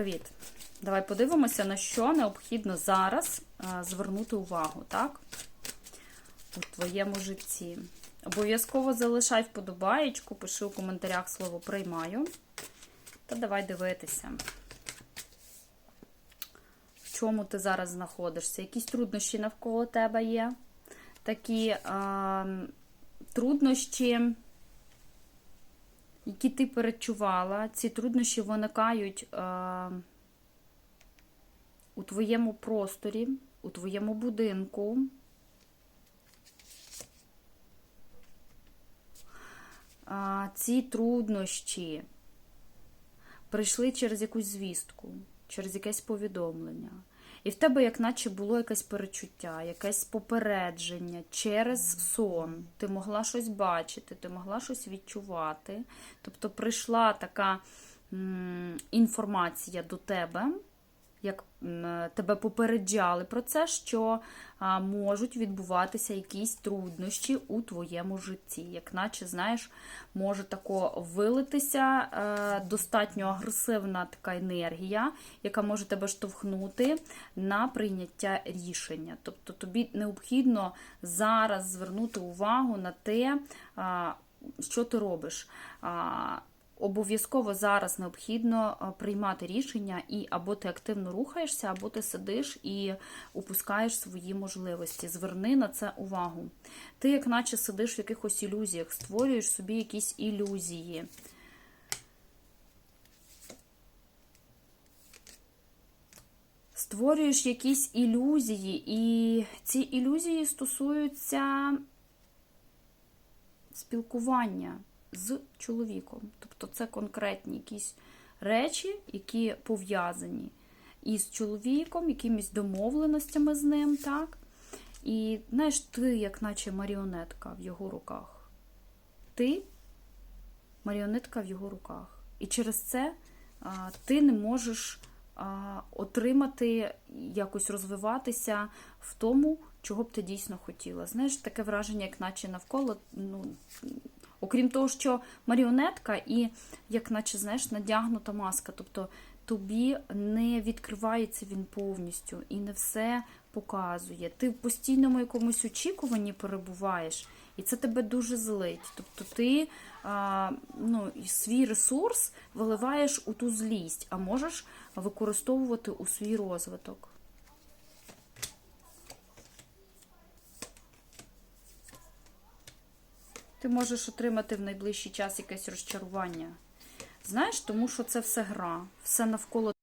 Привіт! Давай подивимося, на що необхідно зараз звернути увагу, так? У твоєму житті. Обов'язково залишай вподобаєчку, пиши у коментарях слово приймаю. Та давай дивитися, в чому ти зараз знаходишся. Якісь труднощі навколо тебе є. Такі а, труднощі які ти перечувала, ці труднощі виникають е, у твоєму просторі, у твоєму будинку. А, ці труднощі прийшли через якусь звістку, через якесь повідомлення. І в тебе, як наче, було якесь перечуття, якесь попередження через сон. Ти могла щось бачити, ти могла щось відчувати. Тобто прийшла така м, інформація до тебе, як тебе попереджали про це, що можуть відбуватися якісь труднощі у твоєму житті. Як наче, знаєш, може тако вилитися е, достатньо агресивна така енергія, яка може тебе штовхнути на прийняття рішення. Тобто тобі необхідно зараз звернути увагу на те, що ти робиш. Обов'язково зараз необхідно приймати рішення, і або ти активно рухаєшся, або ти сидиш і упускаєш свої можливості. Зверни на це увагу. Ти, як наче, сидиш в якихось ілюзіях, створюєш собі якісь ілюзії. Створюєш якісь ілюзії, і ці ілюзії стосуються спілкування з чоловіком. Тобто це конкретні якісь речі, які пов'язані із чоловіком, якимись домовленостями з ним, так? І знаєш, ти, як наче маріонетка в його руках. Ти маріонетка в його руках. І через це а, ти не можеш а, отримати, якось розвиватися в тому, чого б ти дійсно хотіла. Знаєш, таке враження, як наче навколо. ну, Окрім того, що маріонетка і, як наче, знаєш, надягнута маска. Тобто тобі не відкривається він повністю і не все показує. Ти в постійному якомусь очікуванні перебуваєш, і це тебе дуже злить. Тобто ти а, ну, свій ресурс виливаєш у ту злість, а можеш використовувати у свій розвиток. Ти можеш отримати в найближчий час якесь розчарування. Знаєш, тому що це все гра, все навколо